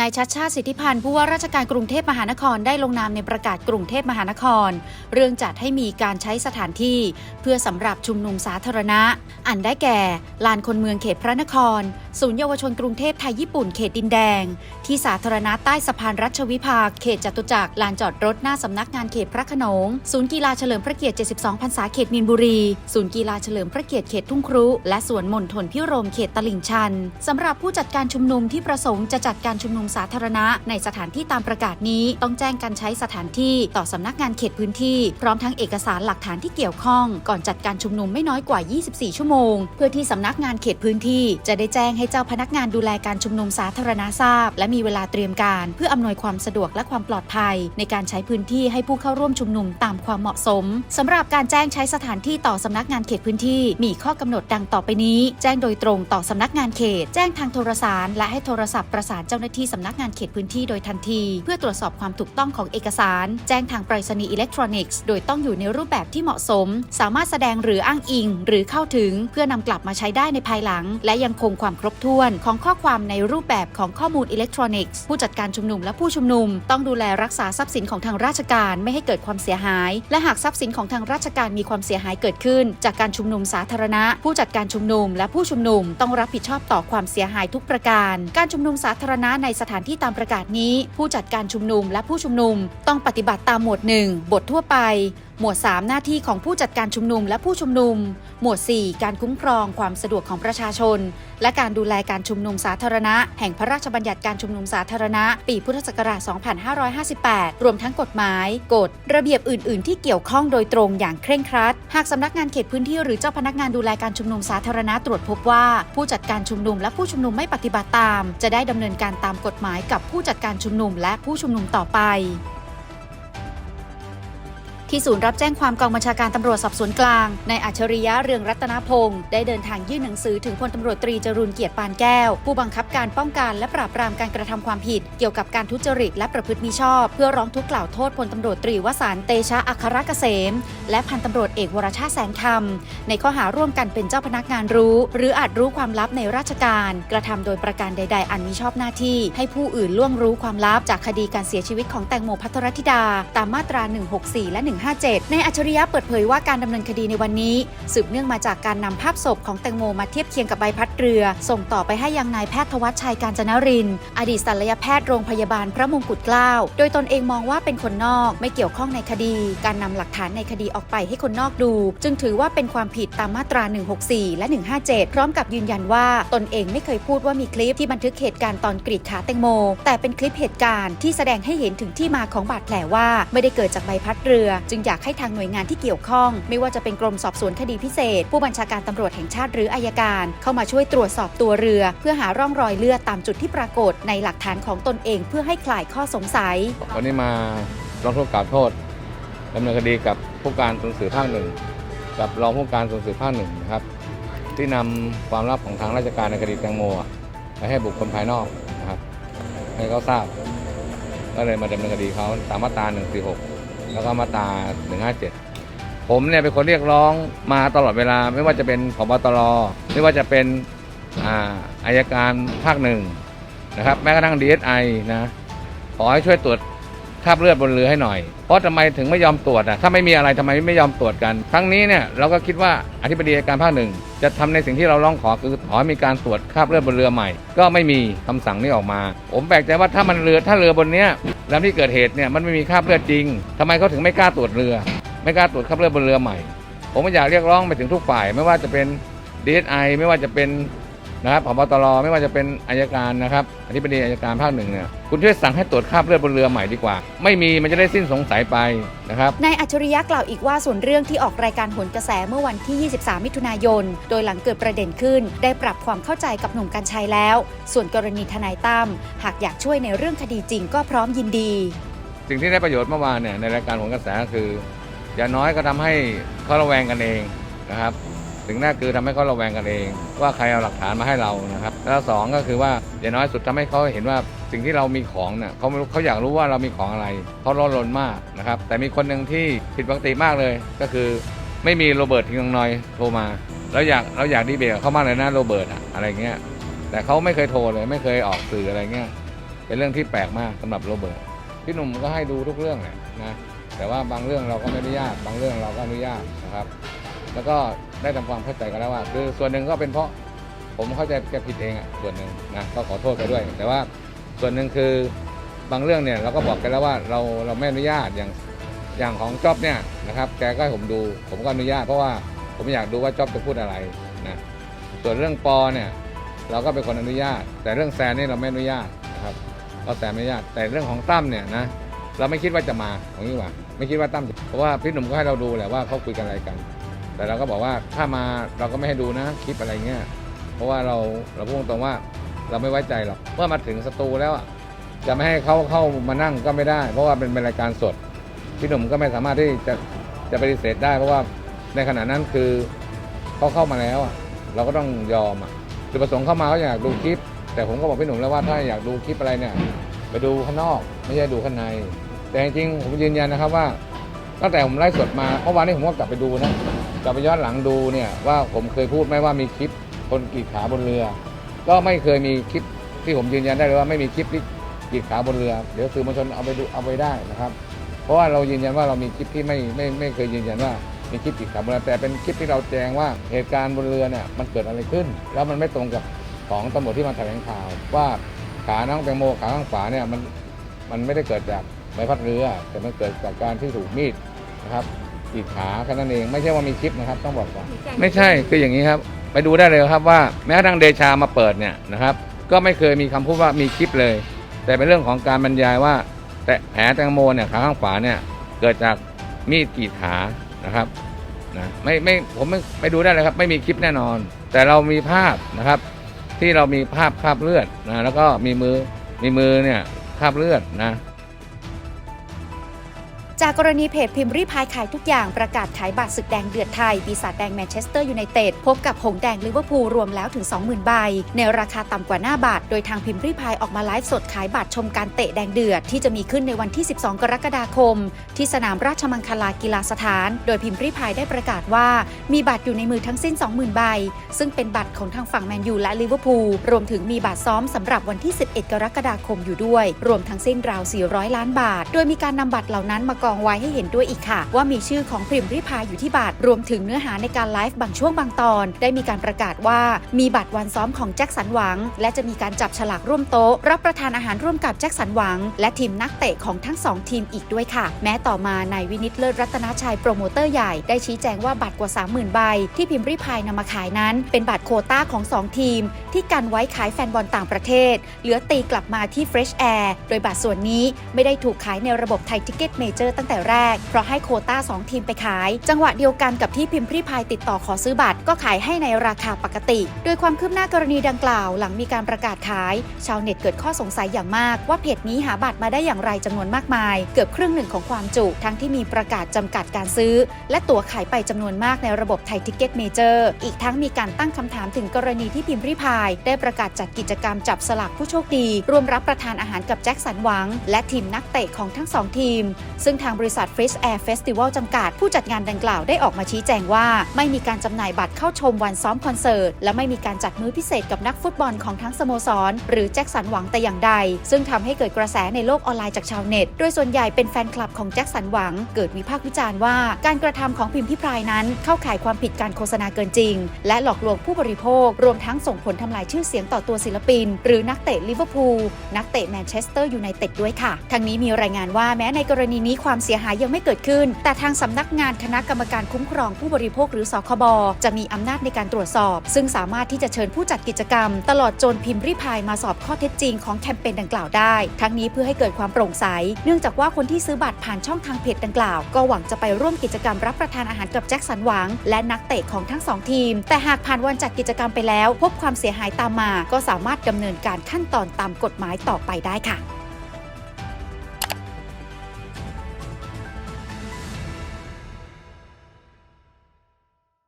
นายชัดชาติสิทธิพันธ์ผู้ว่าราชการกรุงเทพมหานครได้ลงนามในประกาศกรุงเทพมหานคร เรื่องจัดให้มีการใช้สถานที่ เพื่อสำหรับชุมนุมสาธารณะ อันได้แก่ ลานคนเมืองเขตพระนคร ศูนย์เยาวชนกรุงเทพไทยญี่ปุ่นเขตดินแดง ที่สาธารณะใต้สะพานรัชวิภาเขตจตุจักรลานจอดรถหน้าสำนักงานเขตพระขนง ศูนย์กีฬาเฉลิมพระเกียรติ 72 พรรษาเขตมีนบุรี ศูนย์กีฬาเฉลิมพระเกียรติเขตทุ่งครุ และสวนมณฑลพิรมเขตตลิ่งชันสำหรับผู้จัดการชุมนุมที่ประสงค์จะจัดการชุมนุมสาธารณะ ในสถานที่ตามประกาศนี้ต้องแจ้งการใช้สถานที่ต่อสำนักงานเขตพื้นที่ พร้อมทั้งเอกสารหลักฐานที่เกี่ยวข้อง ก่อนจัดการชุมนุมไม่น้อยกว่า 24 ชั่วโมง เพื่อที่สำนักงานเขตพื้นที่ จะได้แจ้งให้เจ้าพนักงานดูแลการชุมนุมสาธารณะทราบ และมีเวลาเตรียมการ เพื่ออำนวยความสะดวกและความปลอดภัย ในการใช้พื้นที่ให้ผู้เข้าร่วมชุมนุมตามความเหมาะสมสำหรับการแจ้งใช้สถานที่ต่อสำนักงานเขตพื้นที่ มีข้อกำหนดดังต่อไปนี้ แจ้งโดยตรงต่อสำนักงานเขต แจ้งทางโทรสาร และให้โทรศัพท์ประสานเจ้าหน้าที่สำนักงานเขตพื้นที่โดยทันที เพื่อตรวจสอบความถูกต้องของเอกสาร แจ้งทางไปรษณีย์อิเล็กทรอนิกส์โดยต้องอยู่ในรูปแบบที่เหมาะสม สามารถแสดงหรืออ้างอิง หรือเข้าถึง เพื่อนำกลับมาใช้ได้ในภายหลัง และยังคงความครบถ้วนของข้อความในรูปแบบของข้อมูลอิเล็กทรอนิกส์ผู้จัดการชุมนุมและผู้ชุมนุม ต้องดูแลรักษาทรัพย์สินของทางราชการไม่ให้เกิดความเสียหาย และหากทรัพย์สินของทางราชการมีความเสียหายเกิดขึ้น จากการชุมนุมสาธารณะ ผู้จัดการชุมนุม และผู้ชุมนุมต้องรับผิดชอบต่อความเสียหายทุกประการ การชุมนุมสาธารณะในสถานที่ตามประกาศนี้ ผู้จัดการชุมนุมและผู้ชุมนุมต้องปฏิบัติตามหมวด 1 บททั่วไป หมวด 3 หน้าที่ของผู้จัดการชุมนุมและผู้ชุมนุม หมวด 4 การคุ้มครองความสะดวกของประชาชน และการดูแลการชุมนุมสาธารณะ แห่งพระราชบัญญัติการชุมนุมสาธารณะ ปีพุทธศักราช 2558 รวมทั้งกฎหมาย กฎ ระเบียบอื่น ๆ ที่เกี่ยวข้องโดยตรงอย่างเคร่งครัด หากสำนักงานเขตพื้นที่หรือเจ้าพนักงานดูแลการชุมนุมสาธารณะตรวจพบว่า ผู้จัดการชุมนุมและผู้ชุมนุมไม่ปฏิบัติตาม จะได้ดำเนินการตามกฎหมายกับผู้จัดการชุมนุมและผู้ชุมนุมต่อไป ที่ศูนย์รับแจ้งความกองบัญชาการตำรวจสอบสวนกลางในายอัจฉริยะเรืองรัตนพงศ์ได้เดินทางยื่นหนังสือถึงพลตำรวจตรีจรูนเกียรติปานแก้ว ผู้บังคับการป้องกันและปราบปรามการกระทำความผิด เกี่ยวกับการทุจริตและประพฤติมิชอบ เพื่อร้องทุกข์กล่าวโทษพลตำรวจตรีวสานเตชะอัครเกษม และพันตำรวจเอกวรชาแสงคำในข้อหาร่วมกันเป็นเจ้าพนักงานรู้ หรืออาจรู้ความลับในราชการ กระทำโดยประการใด ๆ อันมิชอบหน้าที่ ให้ผู้อื่นล่วงรู้ความลับจากคดีการเสียชีวิตของแตงโมพัทรธิดา ตามมาตรา 164 และ157 ในอัจฉริยะเปิดเผยว่าการดำเนินคดีในวันนี้ สืบเนื่องมาจากการนำภาพศพของแตงโมมาเทียบเคียงกับใบพัดเรือ ส่งต่อไปให้ยังนายแพทย์ทวัชชัยการจนริน อดีตศัลยแพทย์โรงพยาบาลพระมงกุฎเกล้า โดยตนเองมองว่าเป็นคนนอกไม่เกี่ยวข้องในคดี การนำหลักฐานในคดีออกไปให้คนนอกดู จึงถือว่าเป็นความผิดตามมาตรา 164 และ 157 พร้อมกับยืนยันว่าตนเองไม่เคยพูดว่ามีคลิปที่บันทึกเหตุการณ์ตอนกรีดขาแตงโม แต่เป็นคลิปเหตุการณ์ที่แสดงให้เห็นถึงที่มาของบาดแผลว่าไม่ได้เกิดจากใบพัดเรือจึงอยากให้ทางหน่วยงานที่เกี่ยวข้อง ไม่ว่าจะเป็นกรมสอบสวนคดีพิเศษ ผู้บัญชาการตำรวจแห่งชาติหรืออายการ เข้ามาช่วยตรวจสอบตัวเรือ เพื่อหาร่องรอยเลือดตามจุดที่ปรากฏในหลักฐานของตนเองเพื่อให้คลายข้อสงสัย วันนี้มาร้องทุกข์กล่าวโทษดำเนินคดีกับผู้การสูนสื่อภาคหนึ่งกับรองผู้การสูนสื่อภาคหนึ่งนะครับ ที่นำความลับของทางราชการในคดีแตงโมไปให้บุคคลภายนอกนะครับให้เขาทราบ ก็เลยมาดำเนินคดีเขาตามมาตรา146 แล้วก็มาตรา157 ผมเนี่ยเป็นคนเรียกร้องมาตลอดเวลาไม่ว่าจะเป็นพบตรไม่ว่าจะเป็นอ่าอายการภาคหนึ่งนะครับแม้กระทั่ง DSI นะขอให้ช่วยตรวจ คราบเลือดบนเรือให้หน่อย เพราะทำไมถึงไม่ยอมตรวจอะถ้าไม่มีอะไรทำไมไม่ยอมตรวจกันครั้งนี้เนี่ยเราก็คิดว่าอธิบดีการภาคหนึ่งจะทำในสิ่งที่เราร้องขอคือขอให้มีการตรวจคราบเลือดบนเรือใหม่ ก็ไม่มีคำสั่งนี้ออกมา ผมแปลกใจว่าถ้ามันเรือถ้าเรือบนเนี้ยลำที่เกิดเหตุเนี่ยมันไม่มีคราบเลือดจริงทำไมเขาถึงไม่กล้าตรวจเรือ ไม่กล้าตรวจคราบเลือดบนเรือใหม่ ผมอยากเรียกร้องไปถึงทุกฝ่ายไม่ว่าจะเป็น DSI ไม่ว่าจะเป็น นะครับผบตรไม่ว่าจะเป็นอายการนะครับอธิบดีอายการภาคหนึ่งเนี่ยคุณช่วยสั่งให้ตรวจคราบเลือดบนเรือใหม่ดีกว่า ไม่มีมันจะได้สิ้นสงสัยไปนะครับนายอัจฉริยะกล่าวอีกว่าส่วนเรื่องที่ออกรายการโหนกระแสเมื่อวันที่ 23 มิถุนายน โดยหลังเกิดประเด็นขึ้น ได้ปรับความเข้าใจกับหนุ่มกัญชัยแล้ว ส่วนกรณีทนายตั้มหากอยากช่วยในเรื่องคดีจริงก็พร้อมยินดี สิ่งที่ได้ประโยชน์เมื่อวานเนี่ยในรายการของกระแสก็คือ อย่างน้อยก็ทำให้เขาระแวงกันเองนะครับ สิ่งแรกคือทำให้เขาระแวงกันเอง ว่าใครเอาหลักฐานมาให้เรานะครับแล้วสองก็คือว่าอย่างน้อยสุดทำให้เขาเห็นว่าสิ่งที่เรามีของเนี่ยเขาไม่รู้เขาอยากรู้ว่าเรามีของอะไรเขาร้อนรนมากนะครับแต่มีคนหนึ่งที่ผิดปกติมากเลย ก็คือไม่มีโรเบิร์ตทิงนอยโทรมาแล้วอยากเราอยากดีเบตเขามากเลยนะโรเบิร์ตอะอะไรเงี้ยแต่เขาไม่เคยโทรเลยไม่เคยออกสื่ออะไรเงี้ยเป็นเรื่องที่แปลกมากสำหรับโรเบิร์ตพี่หนุ่มก็ให้ดูทุกเรื่องแหละนะแต่ว่าบางเรื่องเราก็ไม่อนุญาตบางเรื่องเราก็อนุญาตนะครับ แล้วก็ได้ทำความเข้าใจกันแล้วว่า คือส่วนหนึ่งก็เป็นเพราะผมเข้าใจแกผิดเองอะส่วนหนึ่งนะก็ขอโทษไปด้วย แต่ว่าส่วนหนึ่งคือบางเรื่องเนี่ยเราก็บอกกันแล้วว่าเราเราไม่อนุญาตอย่างอย่างของจ๊อบเนี่ยนะครับแกก็ให้ผมดูผมก็อนุญาตเพราะว่าผมอยากดูว่าจ๊อบจะพูดอะไรนะส่วนเรื่องปอเนี่ยเราก็เป็นคนอนุญาต แต่เรื่องแซนนี่เราไม่อนุญาตนะครับเราแซนไม่อนุญาตแต่เรื่องของตั้มเนี่ยนะเราไม่คิดว่าจะมาของนี้ว่าไม่คิดว่าตั้มเพราะว่าพี่หนุ่มก็ให้เราดูแหละว่าเขาคุยกันอะไรกัน แต่เราก็บอกว่าถ้ามาเราก็ไม่ให้ดูนะคลิปอะไรเงี้ยเพราะว่าเราเราพูดตรงว่าเราไม่ไว้ใจหรอกเมื่อมาถึงสตูแล้วจะไม่ให้เขาเข้ามานั่งก็ไม่ได้ เพราะว่าเป็นรายการสดพี่หนุ่มก็ไม่สามารถที่จะจะปฏิเสธได้ เพราะว่าในขณะนั้นคือเขาเข้ามาแล้วเราก็ต้องยอมอะคือประสงค์เข้ามาเขาอยากดูคลิป แต่ผมก็บอกพี่หนุ่มแล้วว่าถ้าอยากดูคลิปอะไรเนี่ยไปดูข้างนอกไม่ใช่ดูข้างใน แต่จริงๆผมยืนยันนะครับว่าตั้งแต่ผมไลฟ์สดมาเมื่อวานนี้ผมก็กลับไปดูนะ กลับไปย้อนหลังดูเนี่ยว่าผมเคยพูดไหมว่ามีคลิปคนกรีดขาบนเรือ ก็ไม่เคยมีคลิปที่ผมยืนยันได้เลยว่าไม่มีคลิปที่กรีดขาบนเรือ เดี๋ยวสื่อมวลชนเอาไปดูเอาไปได้นะครับ เพราะว่าเรายืนยันว่าเรามีคลิปที่ไม่ไม่ไม่เคยยืนยันว่ามีคลิปกรีดขาบนเรือแต่เป็นคลิปที่เราแจ้งว่าเหตุการณ์บนเรือเนี่ยมันเกิดอะไรขึ้น แล้วมันไม่ตรงกับของตำรวจที่มาแถลงข่าวว่าขาน้องแตงโมขาข้างขวาเนี่ยมันมันไม่ได้เกิดจากใบพัดเรือ แต่มันเกิดจากการที่ถูกมีดนะครับ กรีดขาแค่นั้นเองไม่ใช่ว่ามีคลิปนะครับต้องบอกก่อนไม่ใช่คืออย่างนี้ครับ ไปดูได้เลยครับว่าแม้กระทั่งเดชามาเปิดเนี่ยนะครับ ก็ไม่เคยมีคำพูดว่ามีคลิปเลย แต่เป็นเรื่องของการบรรยายว่า แต่แผลแตงโมเนี่ยขาข้างขวาเนี่ยเกิดจากมีดกรีดขานะครับนะไม่ไม่ผมไม่ไปดูได้เลยครับ ไม่มีคลิปแน่นอน แต่เรามีภาพนะครับ ที่เรามีภาพคราบเลือดนะแล้วก็มีมือมีมือเนี่ยคราบเลือดนะ จากกรณีเพจพิมพ์รีพายขายทุกอย่างประกาศขายบัตรศึกแดงเดือดไทย ปีศาจแดงแมนเชสเตอร์ยูไนเต็ดพบกับหงส์แดงลิเวอร์พูลรวมแล้วถึง 20,000 ใบ ในราคาต่ำกว่าหน้าบัตรโดยทางพิมพ์รีพายออกมาไลฟ์สดขายบัตรชมการเตะแดงเดือด ที่จะมีขึ้นในวันที่ 12 กรกฎาคม ที่สนามราชมังคลากีฬาสถาน โดยพิมพ์รีพายได้ประกาศว่า มีบัตรอยู่ในมือทั้งสิ้น 20,000 ใบ ซึ่งเป็นบัตรของทางฝั่งแมนยูและลิเวอร์พูลรวมถึงมีบัตรซ้อมสำหรับวันที่ 11 กรกฎาคมอยู่ด้วย รวมทั้งสิ้นราว 400 ล้านบาท โดยมีการนำบัตรเหล่านั้นมากองไว้ให้เห็นด้วยอีกค่ะ ว่ามีชื่อของพิมพ์ริพายอยู่ที่บัตรรวมถึงเนื้อหาในการไลฟ์บางช่วงบางตอน ได้มีการประกาศว่ามีบัตรวันซ้อมของแจ็คสันหวัง และจะมีการจับฉลากร่วมโต๊ะ รับประทานอาหารร่วมกับแจ็คสันหวัง และทีมนักเตะของทั้งสองทีมอีกด้วยค่ะ แม้ต่อมานายวินิตเลิศรัตนชัยโปรโมเตอร์ใหญ่ได้ชี้แจงว่าบัตรกว่า 30,000 ใบ ที่พิมพ์ริพายนำมาขายนั้น เป็นบัตรโคต้าของ 2 ทีม ที่กันไว้ขายแฟนบอลต่างประเทศ เหลือตีกลับมาที่ Fresh Air โดยบัตรส่วนนี้ไม่ได้ถูกขายในระบบไทยทิกเก็ตเมเจอร์ตั้งแต่แรก เพราะให้โคต้า 2 ทีมไปขาย จังหวะเดียวกันกับที่พิมพ์ริพายติดต่อขอซื้อบัตรก็ขายให้ในราคาปกติ โดยความคืบหน้ากรณีดังกล่าว หลังมีการประกาศขาย ชาวเน็ตเกิดข้อสงสัยอย่างมาก ว่าเพจนี้หาบัตรมาได้อย่างไรจำนวนมากมาย เกือบครึ่งหนึ่งของความจุ ทั้งที่มีประกาศจำกัดการซื้อ และตั๋วขายไปจำนวนมากในระบบไทยทิกเก็ตเมเจอร์อีกทั้งมีการตั้งคำถามถึงกรณีที่พิมพ์ริพายได้ประกาศจัดกิจกรรมจับสลากผู้โชคดี ร่วมรับประทานอาหารกับแจ็คสันหวัง และทีมนักเตะของทั้งสองทีม ซึ่งทางบริษัท Fresh Air Festival จำกัด ผู้จัดงานดังกล่าวได้ออกมาชี้แจงว่า ไม่มีการจำหน่ายบัตรเข้าชมวันซ้อมคอนเสิร์ต และไม่มีการจัดมื้อพิเศษกับนักฟุตบอลของทั้งสโมสร หรือแจ็คสันหวังแต่อย่างใด ซึ่งทำให้เกิดกระแสในโลกออนไลน์จากชาวเน็ต โดยส่วนใหญ่เป็นแฟนคลับของแจ็คสันหวัง เกิดวิพากษ์วิจารณ์ว่า การกระทำของพิมพ์พิพรายนั้นเข้าข่ายความผิดการโฆษณาเกินจริง และหลอกลวงผู้บริโภค รวมทั้งส่งผลทำลายชื่อเสียงต่อตัวศิลปิน หรือนักเตะลิเวอร์พูลนักเตะแมนเชสเตอร์ยูไนเต็ดด้วยค่ะ ทั้งนี้มีรายงานว่าแม้ในกรณีนี้ความเสียหายยังไม่เกิดขึ้น แต่ทางสำนักงานคณะกรรมการคุ้มครองผู้บริโภคหรือสคบจะมีอำนาจในการตรวจสอบ ซึ่งสามารถที่จะเชิญผู้จัดกิจกรรม ตลอดจนพิมพ์ริพายมาสอบข้อเท็จจริงของแคมเปญดังกล่าวได้ ทั้งนี้เพื่อให้เกิดความโปร่งใส เนื่องจากว่าคนที่ซื้อบัตรผ่านช่องทางเพจดังกล่าว ก็หวังจะไปร่วมกิจกรรมรับประทานอาหารกับแจ็คสันหวัง และนักเตะของทั้งสองทีม แต่หากผ่านวันจัดกิจกรรมไปแล้ว พบความเสียหายตามมา ก็สามารถดำเนินการขั้นตอนตามกฎหมายต่อไปได้ค่ะ